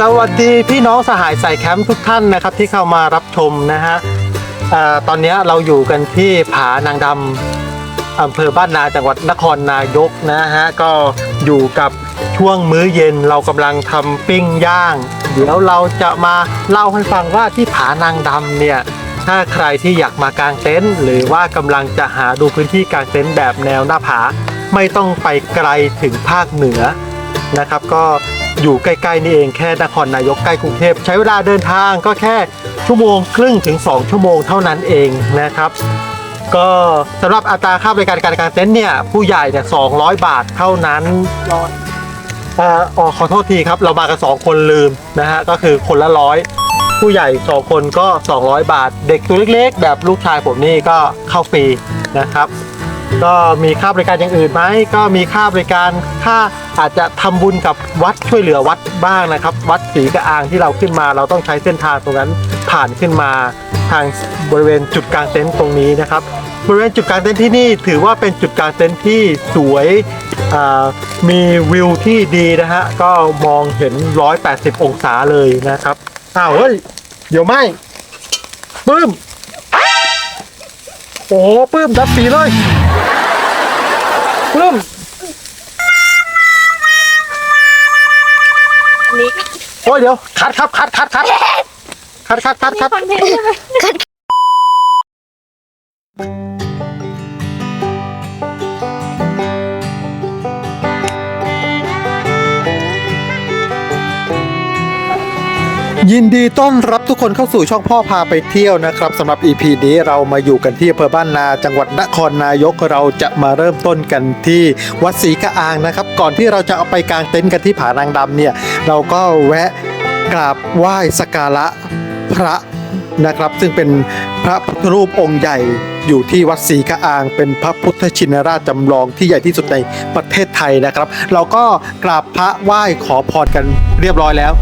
สวัสดีพี่น้องสหายสายแคมป์ทุกท่านนะครับที่เข้ามารับชมนะฮะอ่อตอนนี้เราอยู่กันที่ผานางดำอำเภอบ้านนาจังหวัดนครนายกนะฮะก็อยู่กับช่วงมื้อเย็นเรากำลังทำปิ้งย่าง เดี๋ยวเราจะมาเล่าให้ฟังว่าที่ผานางดำเนี่ยถ้าใครที่อยากมากางเต็นท์หรือว่ากำลังจะหาดูพื้นที่กางเต็นท์แบบแนวหน้าผา ไม่ต้องไปไกลถึงภาคเหนือนะครับ ก็ อยู่ใกล้ๆนี่เองแค่นครนายกใกล้กรุงเทพใช้เวลาเดินทางก็แค่ชั่วโมงครึ่งถึง 2 ชั่วโมงเท่านั้นเองนะครับ ก็สำหรับอัตราค่าบริการการกางเต็นท์เนี่ยผู้ใหญ่เนี่ย200บาทเท่านั้นร้อยเอ่ออ๋อขอโทษทีครับเรามากัน2คนลืมนะฮะก็คือคนละร้อยผู้ใหญ่2คนก็ 200 บาท เด็กตัวเล็กๆ แบบลูกชายผมนี่ก็เข้าฟรีนะครับ ก็มีค่าบริการอย่างอื่นไหมก็มีค่าบริการค่าอาจจะทำบุญกับวัดช่วยเหลือวัดบ้างนะครับ วัดศรีกระอางที่เราขึ้นมา เราต้องใช้เส้นทางตรงนั้นผ่านขึ้นมาทางบริเวณจุดกลางเต็นท์ตรงนี้นะครับ บริเวณจุดกลางเต็นท์ที่นี่ถือว่าเป็นจุดกลางเต็นท์ที่สวยมีวิวที่ดีนะฮะก็มองเห็น 180 องศาเลยนะครับอ้าวเฮ้ยเดี๋ยวไม่ปื้ม โอ้โหปื้มดับสีเลยปลื้มนี่โอ้ยเดี๋ยวคัดครับคัดคัดคัดคัดคัดคัดคัด คอนเทนต์ใช่ไหม ยินดีต้อนรับทุกคนเข้าสู่ช่องพ่อพาไปเที่ยวนะครับสำหรับ EP นี้เรามาอยู่กันที่อำเภอบ้านนาจังหวัดนครนายกเราจะมาเริ่มต้นกันที่วัดศรีกระอางนะครับ ก่อนที่เราจะเอาไปกางเต็นท์กันที่ผานางดำเนี่ย เราก็แวะกราบไหว้สักการะพระนะครับ ซึ่งเป็นพระพุทธรูปองค์ใหญ่อยู่ที่วัดศรีกระอาง เป็นพระพุทธชินราชจำลองที่ใหญ่ที่สุดในประเทศไทยนะครับ เราก็กราบพระไหว้ขอพรกันเรียบร้อยแล้ว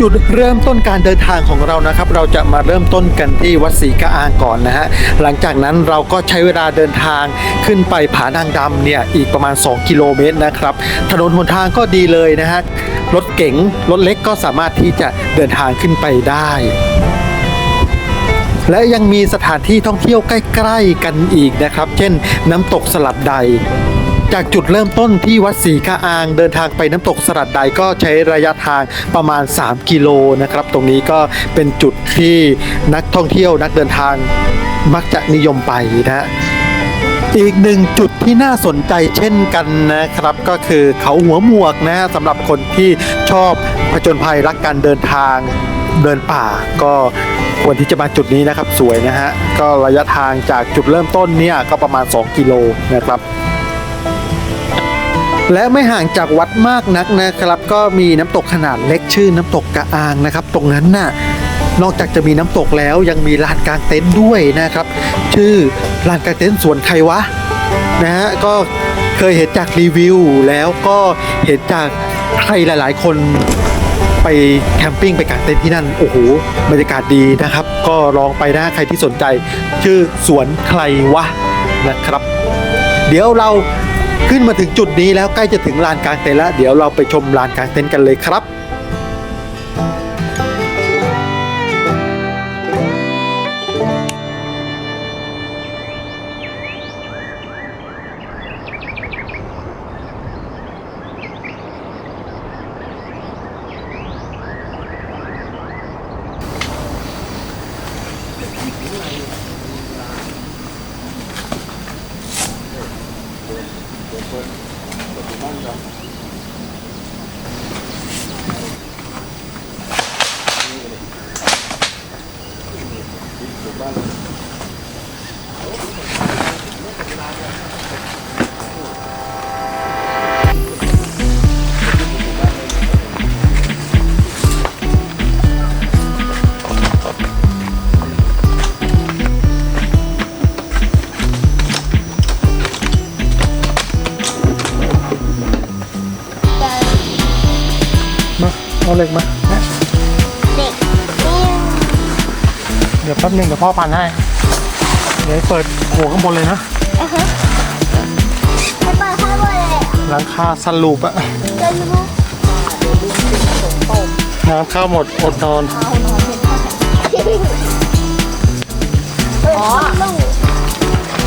จุดเริ่มต้นการเดินทางของเรานะครับ เราจะมาเริ่มต้นกันที่วัดศรีกะอางก่อนนะฮะหลังจากนั้นเราก็ใช้เวลาเดินทางขึ้นไปผานางดำเนี่ยอีกประมาณ 2 กิโลเมตรนะครับ ถนนหนทางก็ดีเลยนะฮะรถเก๋งรถเล็กก็สามารถที่จะเดินทางขึ้นไปได้และยังมีสถานที่ท่องเที่ยวใกล้ ๆ กันอีกนะครับ เช่นน้ำตกสลัดใด จากจุดเริ่มต้นที่วัดศรีกะอาง เดินทางไปน้ำตกสลัดใดก็ใช้ระยะทางประมาณ 3 กิโลนะครับ ตรงนี้ก็เป็นจุดที่นักท่องเที่ยวนักเดินทางมักจะนิยมไปนะฮะอีกหนึ่งจุดที่น่าสนใจเช่นกันนะครับ ก็คือเขาหัวหมวกนะฮะสำหรับคนที่ชอบผจญภัยรักการเดินทางเดินป่าก็ควรที่จะมาจุดนี้นะครับสวยนะฮะ ก็ระยะทางจากจุดเริ่มต้นเนี่ยก็ประมาณ 2 กิโลนะครับ และไม่ห่างจากวัดมากนักนะครับ ก็มีน้ำตกขนาดเล็กชื่อน้ำตกกระอางนะครับ ตรงนั้นน่ะนอกจากจะมีน้ำตกแล้วยังมีลานกลางเต็นท์ด้วยนะครับ ชื่อลานกลางเต็นท์สวนใครวะนะฮะก็เคยเห็นจากรีวิวแล้วก็เห็นจากใครหลาย ๆ คนไปแคมปิ้งไปกางเต็นท์ที่นั่นโอ้โหบรรยากาศดีนะครับ ก็ลองไปนะใครที่สนใจ ชื่อสวนใครวะนะครับ เดี๋ยวเรา ขึ้นมาถึงจุดนี้แล้วใกล้จะถึงลานกลางเต็นท์แล้ว เดี๋ยวเราไปชมลานกลางเต็นท์กันเลยครับ มาเอา เหล็กมานะเด็กนี่เดี๋ยวแป๊บนึงเดี๋ยวพ่อปั่นให้ เดี๋ยวเปิดหัวข้างบนเลยนะอะฮะไปเปิดข้างบนเลยอะหลังคาสลูปอะจะรู้น้ำข้าวหมดอดนอนอ๋อ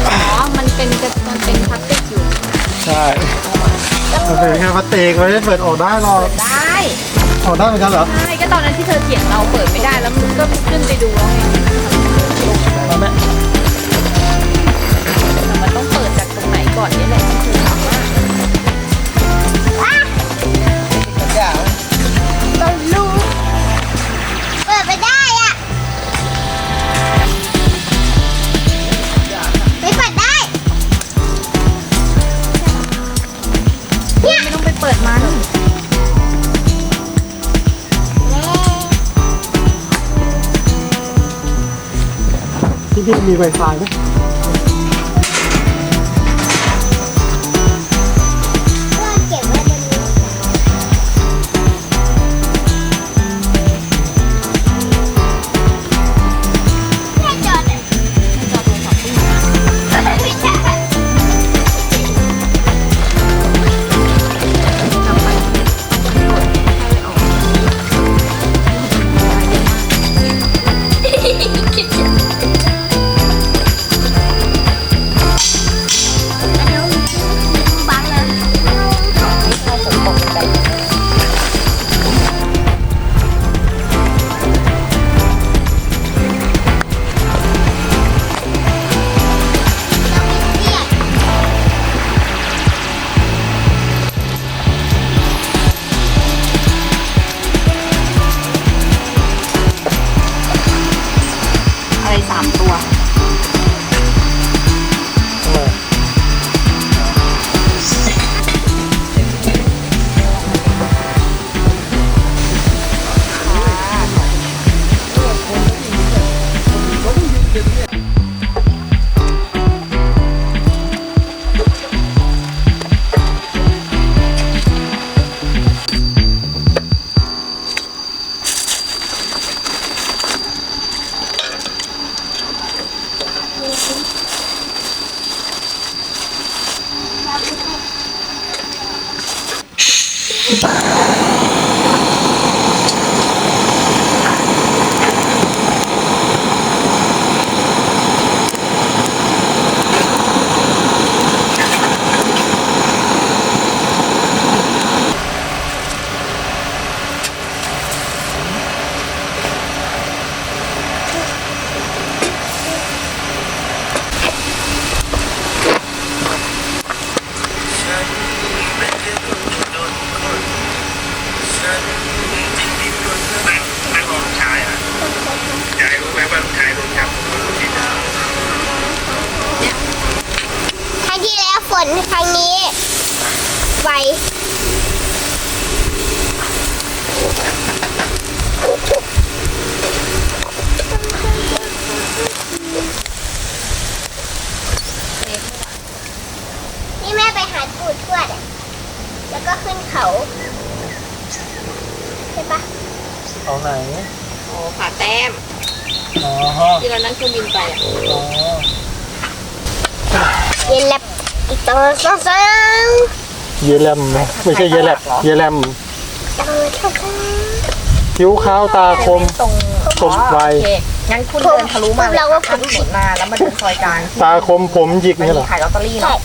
อ๋อ มันเป็นกระมันเป็นพลาสติกอยู่ ใช่มันเป็นแค่พลาสติกไม่ได้เปิดออกได้หรอก ได้ ออได้เหมือนกันเหรอใช่ก็ตอนนั้นที่เธอเถียงเราเปิดไม่ได้แล้วมึงก็ขึ้นไปดูแล้วไงเอาไหมแต่มันต้องเปิดจากตรงไหนก่อนนี่แหละ มี Wi-Fi ไหม นี่แม่ไปหาปูทวดอะแล้วก็ขึ้นเขาใช่ปะเอาไหน โอ้ผ่าแต้มอ๋อที่เรานั่งเครื่องบินไปอะอ๋อเย็นแล้วอีกตัวสองสองเยลแลมนะไม่ใช่เยลแลบเยลแลมตัวสองสองคิ้วขาวตาคม ตรงคมไว โอเคงั้นคุณเดินทะลุมาเลยเราว่าข้ามถนนมาแล้วมาเดินซอยกลางตาคมผมหยิกมันเนี่ยเหมีรอ ขายลอตเตอรี่เนาะ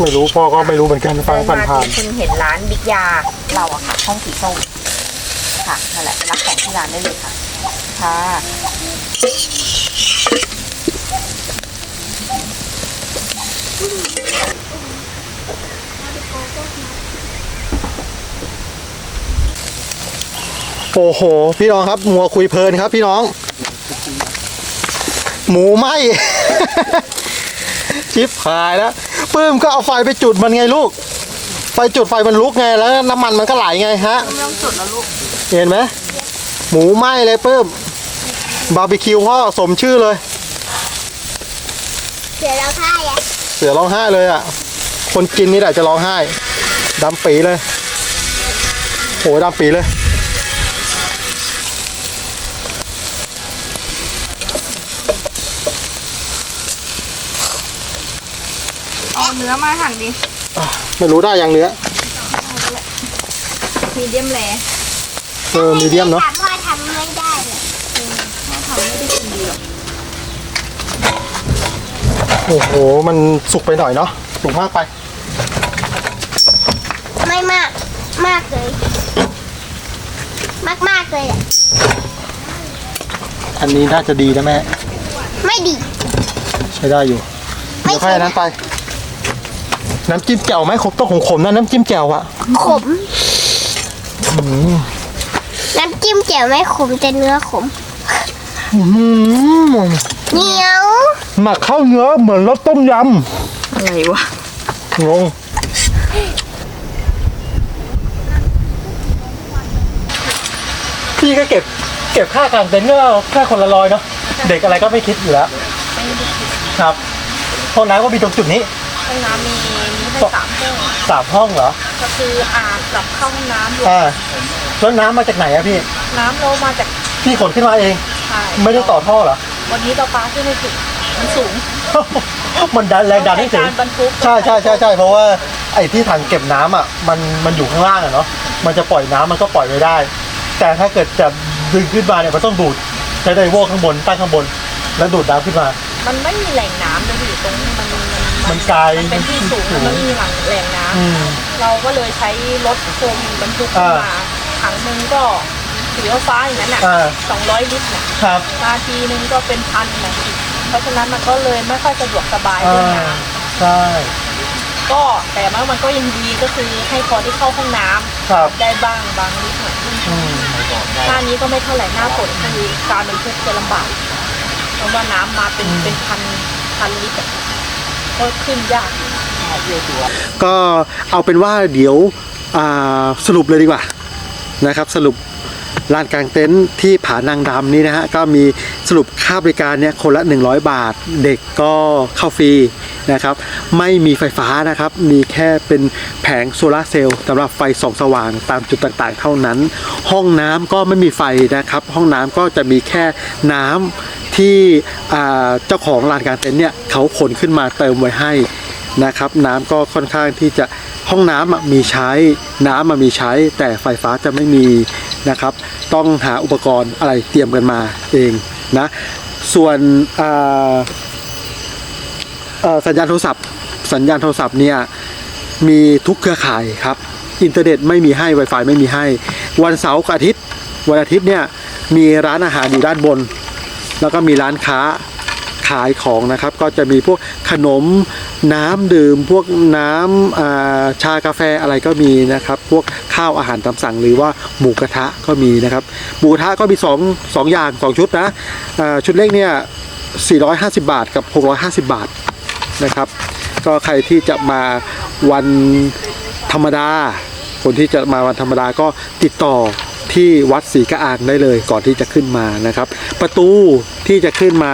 ไม่รู้พ่อก็ไม่รู้เหมือนกันฟังเดินผ่านมาผ่านคุณเห็นร้านบิ๊กยาเราอะค่ะห้องสีส้มค่ะนั่นแหละไปรับของที่ร้านได้เลยค่ะค่ะโอ้โห พี่น้องครับมัวคุยเพลินครับพี่น้อง หมูไหม ชิปหายแล้ว ปื้มก็เอาไฟไปจุดมันไงลูก ไฟจุดไฟมันลุกไงแล้ว น้ำมันมันก็ไหลไงฮะ ไม่ต้องจุดแล้วลูกเห็นไหมหมูไหม้เลยปื้มบาร์บีคิวพ่อสมชื่อเลย เสือเราท่ายอะเสือร้องไห้เลยอะ คนกินนี่แหละจะร้องไห้ดำปีเลยโหดำปีเลย เอาเนื้อมาหั่นดิไม่รู้ได้ยังเนื้อมีเดียมแรเออมีเดียมเนาะถามพ่อทำไม่ได้เลยโอ้โห มันสุกไปหน่อยเนาะสุกมากไป ไม่มากมากเลย มากมากๆเลยอะอันนี้น่าจะดีนะแม่ ไม่ดี ใช้ได้อยู่ไม่เดี๋ยวค่อยอันนั้นไป น้ำจิ้มแจ่วไหมขมต้องขมๆนะน้ำจิ้มแจ่วอะขม น้ำจิ้มแจ่วไม่ขมแต่เนื้อขมอื้อหือเหนียว หมักข้าวเนื้อเหมือนรสต้มยอะไรวะำงงพี่ก็เก็บ เก็บค่ากางเต็นท์ก็แค่คนละร้อยเนาะเด็กอะไรก็ไม่คิดอยู่แล้วครับห้องน้ำก็มีตรงจุดนี้ ห้องน้ำมีมี ให้สามห้องสามห้องเหรอ ก็คืออ่างกับเข้าห้องน้ำรวมอ่าแล้วน้ำมาจากไหนอะพี่ น้ำเรามาจากพี่ขนขึ้นมาเองใช่ไม่ได้ต่อท่อเหรอ วันนี้เราปลาขึ้นไม่ถึงมันสูงมันดันแรงดันให้ถึงการบรรทุกใช่ใช่ใช่ใช่เพราะว่าไอ้ที่ถังเก็บน้ำอะมันมันอยู่ข้างล่างอะเนาะมันจะปล่อยน้ำมันก็ปล่อยไม่ได้ แต่ถ้าเกิดจะดึงขึ้นมาเนี่ยมันต้องดูดใช้ไดโวข้างบนตั้งข้างบน แล้วดูดน้ำขึ้นมา มันไม่มีแหล่งน้ำเลยอยู่ตรงนี้มันมันไกลมันเป็นที่สูงสูงมันไม่มีหลังแหล่งน้อืมำเราก็เลยใช้รถโฟมบรรทุกขึ้นอ่ามาถังหนึงก็สีฟ้าๆอย่างนั้นน่ะอ่า สองร้อยลิตรน่ะครับ นาทีนึงก็เป็นพันนะเพราะฉะนั้นมันก็เลยไม่ค่อยสะดวกสบายอ่า เรื่องน้ใช่ำก็แต่ว่ามันก็ยังดีก็คือให้พอที่เข้าห้องน้ำครับ ได้บ้างบางนิดหน่อยอืม หน้านี้ก็ไม่เท่าไหร่หน้าฝนคือการบรรทุกจะลำบากเพ ราะว่าน้ำมาเป็นเป็นพันพันลิตรอะก็ขึ้นยากก็เอาเป็นว่าเดี๋ยวอ่าสรุปเลยดีกว่านะครับ สรุปลานกลางเต็นท์ที่ผานางดำนี้นะฮะก็มีสรุปค่าบริการเนี่ยคนละ 100 บาท เด็กก็เข้าฟรีนะครับ ไม่มีไฟฟ้านะครับ มีแค่เป็นแผงโซลาร์เซลล์สำหรับไฟส่องสว่างตามจุดต่างๆ เท่านั้น ห้องน้ำก็ไม่มีไฟนะครับ ห้องน้ำก็จะมีแค่น้ำ ที่เจ้าของลานกลางเต็นท์เนี่ยเขาขนขึ้นมาเติมไว้ให้นะครับ น้ำก็ค่อนข้างที่จะห้องน้ำอะมีใช้ น้ำมามีใช้ แต่ไฟฟ้าจะไม่มีนะครับ ต้องหาอุปกรณ์อะไรเตรียมกันมาเองนะส่วนสัญญาณโทรศัพท์ สัญญาณโทรศัพท์เนี่ยมีทุกเครือข่ายครับอินเทอร์เน็ตไม่มีให้ Wi-Fi ไม่มีให้ วันเสาร์กับอาทิตย์ วันอาทิตย์เนี่ยมีร้านอาหารอยู่ด้านบน แล้วก็มีร้านค้าขายของนะครับ ก็จะมีพวกขนมน้ำดื่ม พวกน้ำชากาแฟอะไรก็มีนะครับ พวกข้าวอาหารตามสั่งหรือว่าหมูกระทะก็มีนะครับ หมูกระทะก็มี2งสองอย่าง 2 ชุดนะชุดเล็กเนี่ย450 บาทกับ 650 บาทนะครับ ก็ใครที่จะมาวันธรรมดา คนที่จะมาวันธรรมดาก็ติดต่อ ที่วัดศรีกระอางได้เลยก่อนที่จะขึ้นมานะครับ ประตูที่จะขึ้นมา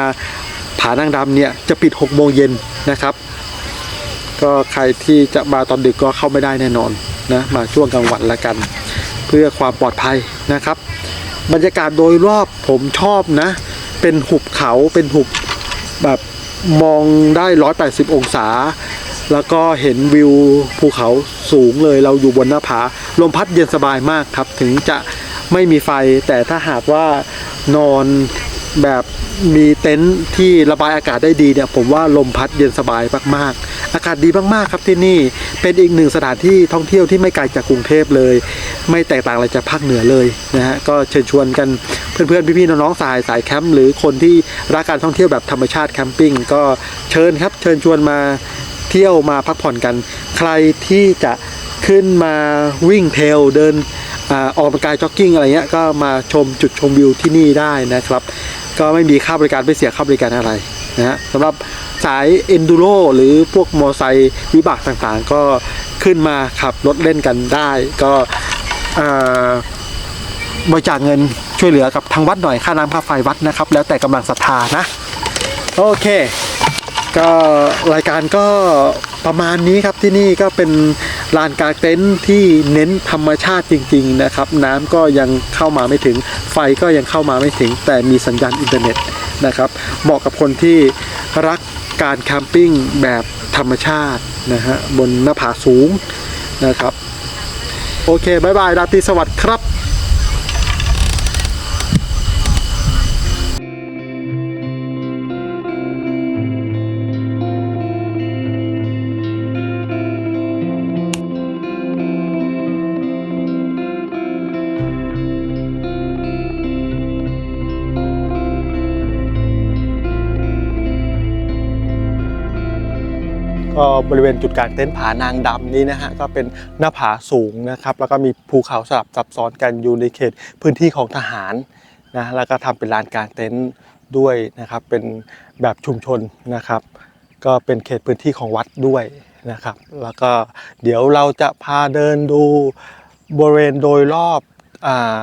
ผานางดำเนี่ยจะปิด6โมงเย็นนะครับ ก็ใครที่จะมาตอนดึกก็เข้าไม่ได้แน่นอนนะมาช่วงกลางวันละกัน เพื่อความปลอดภัยนะครับ บรรยากาศโดยรอบผมชอบนะ เป็นหุบเขาเป็นหุบแบบมองได้ 180 องศา แล้วก็เห็นวิวภูเขาสูงเลยเราอยู่บนหน้าผา ลมพัดเย็นสบายมากครับ ถึงจะ ไม่มีไฟ แต่ถ้าหากว่านอนแบบมีเต็นท์ที่ระบายอากาศได้ดีเนี่ยผมว่าลมพัดเย็นสบายมากๆ อากาศดีมากๆครับที่นี่เป็นอีกหนึ่งสถานที่ท่องเที่ยวที่ไม่ไกลจากกรุงเทพเลย ไม่แตกต่างอะไรจากภาคเหนือเลยนะฮะก็เชิญชวนกันเพื่อนๆพี่ๆน้องๆสายสายแคมป์หรือคนที่รักการท่องเที่ยวแบบธรรมชาติแคมปิ้งก็เชิญครับเชิญชวนมาเที่ยวมาพักผ่อนกัน ใครที่จะขึ้นมาวิ่งเทลเดิน อาออกกำลังกายจ็อกกิ้งอะไรเงี้ยก็มาชมจุดชมวิวที่นี่ได้นะครับ ก็ไม่มีค่าบริการไม่เสียค่าบริการอะไรนะฮะสำหรับสายเอนดูโรหรือพวกมอไซค์วิบากต่างๆ ก็ขึ้นมาขับรถเล่นกันได้ ก็อ่าบริจาคเงินช่วยเหลือกับทางวัดหน่อยค่าน้ำค่าไฟวัดนะครับ แล้วแต่กำลังศรัทธานะ โอเค ก็รายการก็ประมาณนี้ครับที่นี่ก็เป็น ลานกลางเต็นท์ที่เน้นธรรมชาติจริง ๆ นะครับ น้ำก็ยังเข้ามาไม่ถึง ไฟก็ยังเข้ามาไม่ถึง แต่มีสัญญาณอินเทอร์เน็ตนะครับเหมาะกับคนที่รักการแคมปิ้งแบบธรรมชาตินะฮะบนหน้าผาสูงนะครับ โอเคบายบายราตรีสวัสดิ์ครับ บริเวณจุดกลางเต็นท์ผานางดำนี้นะฮะก็เป็นหน้าผาสูงนะครับแล้วก็มีภูเขาสลับซับซ้อนกันอยู่ในเขตพื้นที่ของทหารนะแล้วก็ทำเป็นลานกลางเต็นท์ด้วยนะครับเป็นแบบชุมชนนะครับ ก็เป็นเขตพื้นที่ของวัดด้วยนะครับ แล้วก็เดี๋ยวเราจะพาเดินดูบริเวณโดยรอบอ่า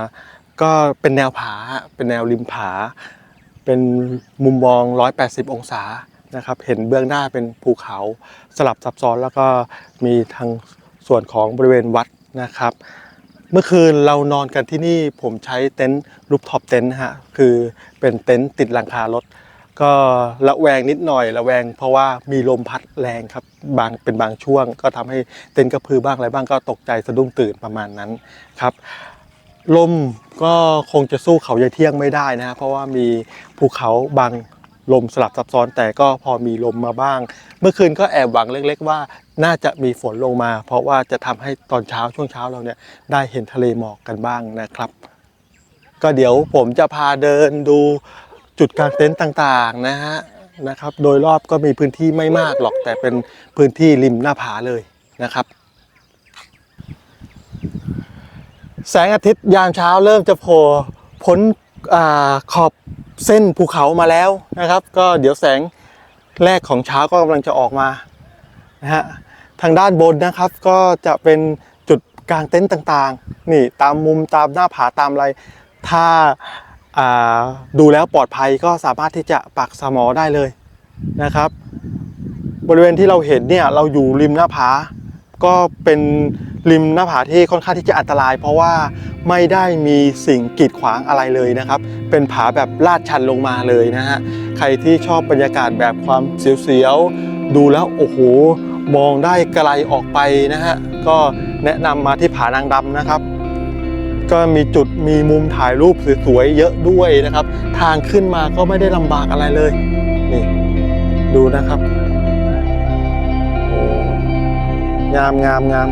ก็เป็นแนวผาเป็นแนวริมผา เป็นมุมมอง 180 องศา นะครับ เห็นเบื้องหน้าเป็นภูเขาสลับซับซ้อนแล้วก็มีทางส่วนของบริเวณวัดนะครับ เมื่อคืนเรานอนกันที่นี่ผมใช้เต็นท์รูปท็อปเต็นท์ฮะคือเป็นเต็นท์ติดหลังคารถ ก็ระแวงนิดหน่อยระแวง เพราะว่ามีลมพัดแรงครับบางเป็นบางช่วง ก็ทำให้เต็นท์กระพือบ้างอะไรบ้างก็ตกใจสะดุ้งตื่นประมาณนั้นครับลมก็คงจะสู้เขาใหญ่เที่ยงไม่ได้นะฮะเพราะว่ามีภูเขาบัง ลมสลับซับซ้อนแต่ก็พอมีลมมาบ้าง เมื่อคืนก็แอบหวังเล็ก ๆ ว่าน่าจะมีฝนลงมา เพราะว่าจะทำให้ตอนเช้าช่วงเช้าเราเนี่ยได้เห็นทะเลหมอกกันบ้างนะครับ ก็เดี๋ยวผมจะพาเดินดูจุดกางเต็นท์ต่างๆนะฮะนะครับ โดยรอบก็มีพื้นที่ไม่มากหรอกแต่เป็นพื้นที่ริมหน้าผาเลยนะครับ แสงอาทิตย์ยามเช้าเริ่มจะโผล่พ้น ขอบเส้นภูเขามาแล้วนะครับ ก็เดี๋ยวแสงแรกของเช้าก็กำลังจะออกมานะฮะทางด้านบนนะครับก็จะเป็นจุดกลางเต็นท์ต่างๆ นี่ตามมุมตามหน้าผาตามอะไร ถ้าาดูแล้วปลอดภัยก็สามารถที่จะปักสมอได้เลยนะครับ บริเวณที่เราเห็นเนี่ยเราอยู่ริมหน้าผา ก็เป็นริมหน้าผาที่ค่อนข้างที่จะอันตราย เพราะว่าไม่ได้มีสิ่งกีดขวางอะไรเลยนะครับ เป็นผาแบบลาดชันลงมาเลยนะฮะใครที่ชอบบรรยากาศแบบความเสียวๆดูแล้วโอ้โหมองได้ไกลออกไปนะฮะก็แนะนำมาที่ผานางดำนะครับ ก็มีจุดมีมุมถ่ายรูปสวยๆเยอะด้วยนะครับ ทางขึ้นมาก็ไม่ได้ลำบากอะไรเลยนี่ดูนะครับ งามงามงาม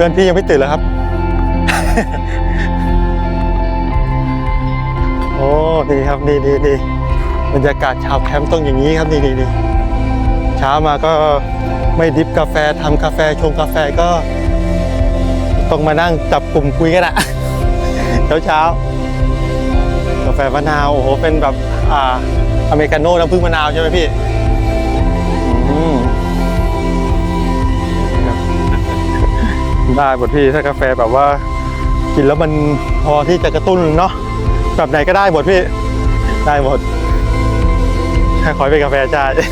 พื่อนพี่ยังไม่ตื่นเลยครับ โอ้นี่ครับนี่นี่นี่บรรยากาศชาวแคมป์ต้องอย่างนี้ครับนี่นี่นี่เช้ามาก็ไม่ดิฟกาแฟทำกาแฟชงกาแฟก็ ต้องมานั่งจับกลุ่มคุยกันอะเช้าเช้ากาแฟมะนาวโอ้โหเป็นแบบอ่าอเมริกาโน่น้ำผึ้งมะนาวใช่ไหมพี่ ได้หมดพี่ถ้ากาแฟแบบว่ากินแล้วมันพอที่จะกระตุ้นเนาะแบบไหนก็ได้หมดพี่ได้หมดแค่ขอให้เป็นกาแฟจ้าจะ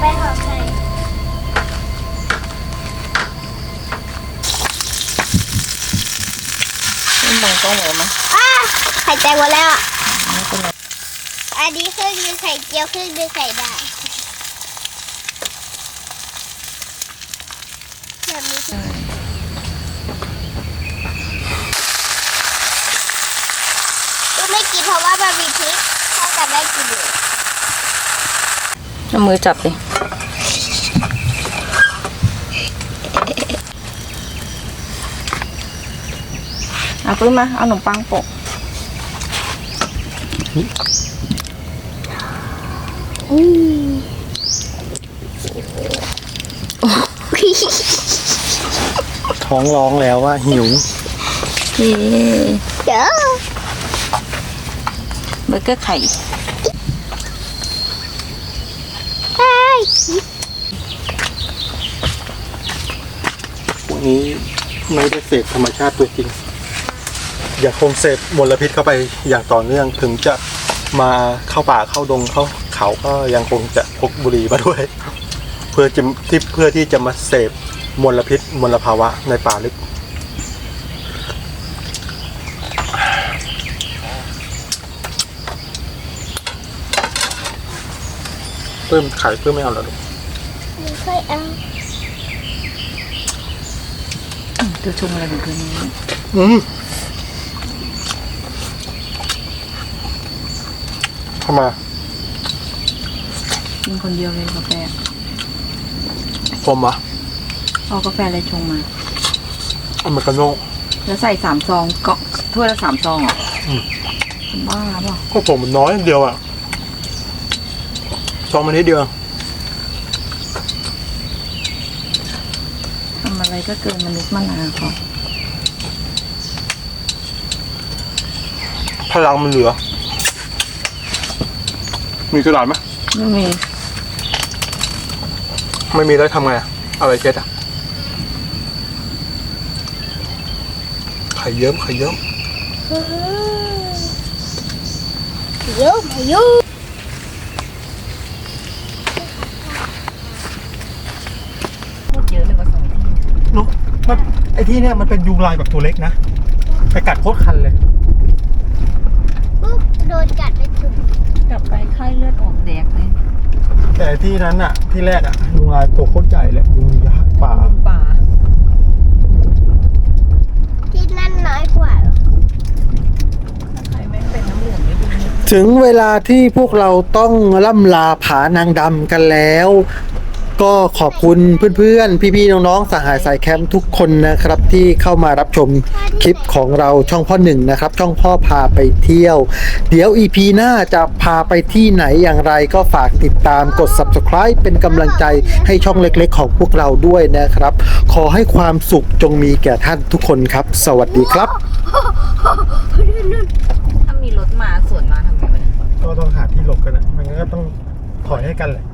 ไปหอไข่นี่มองกล้องเหมือนมั้ยอ้าไข่แตกหมดแล้วอะไม่เป็นไรอันนี้ครึ่งนึงไข่เจียวครึ่งนึงไข่ดาวแบบนี้ลูกไม่กิน เพราะว่ามันมีพริกถ้าจะไม่กินเลยเอามือจับดิเอาปื้มมา เอาขนมปังโปะท้องร้องแล้วว่าหิว เย้ เดี๋ยว เบอร์เกอร์ไข่ไอ้พวกนี้ไม่ได้เสพธรรมชาติตัวจริง อย่าคงเสพมลพิษเข้าไปอย่างต่อเนื่องถึงจะมาเข้าป่าเข้าดงเข้าเขาก็ยังคงจะพกบุหรี่มาด้วย เพื่อจะที่เพื่อที่จะมาเสพมลพิษมลภาวะในป่าลึก พิ่มไข่เพิ่มไม่เอาเหรอลูกหนูค่อยเอาเธอชงอะไรของเธอนี้อืมทำไมกินคนเดียวเลยกาแฟผมเหรอะเอากาแฟอะไรชงมา อเมริกาโน่แล้วใส่สามซองเกาะถ้วยละสามซองเหรออืมบ้าเปล่าก็ผมมันน้อยนิดเดียวอะ ซองมันนิดเดียวทำอะไรก็เกินมนุษย์มนาเขาพลังมันเหลือ มีกระดาษไหมไม่มี ไม่มีแล้วทำไงอะเอาอะไรเช็ดอะไข่เยิ้มไข่เยิ้มเยอะมาเยอะ พูดเยอะเลยว่าสองที่ เนาะมัน ไอที่เนี่ยมันเป็นยุงลายแบบตัวเล็กนะ ไปกัดโคตรคันเลย ปุ๊บโดนกัดไปถึงกลับไปไข้เลือดออกแดกเลยแต่ที่นั้นอะที่แรกอะยุงลายตัวโคตรใหญ่เลยยุงยักษ์ป่า ป่าที่นั่นน้อยกว่าเหรอถ้าใครไม่เป็นน้ำเหลืองไม่ดีถึงเวลาที่พวกเราต้องล่ำลาผานางดำกันแล้ว ก็ขอบคุณเพื่อนๆ พี่ๆ น้องๆ สหายสายแคมป์ทุกคนนะครับที่เข้ามารับชมคลิปของเราช่องพ่อหนึ่งนะครับ ช่องพ่อพาไปเที่ยว เดี๋ยว EP หน้าจะพาไปที่ไหนอย่างไรก็ฝากติดตามกด subscribe เป็นกำลังใจให้ช่องเล็กๆ ของพวกเราด้วยนะครับ ขอให้ความสุขจงมีแก่ท่านทุกคนครับ สวัสดีครับ ถ้ามีรถมาสวนมาทำไงวะเนี่ย ก็ต้องหาที่หลบกันนะมันก็ต้องถอยให้กันแหละ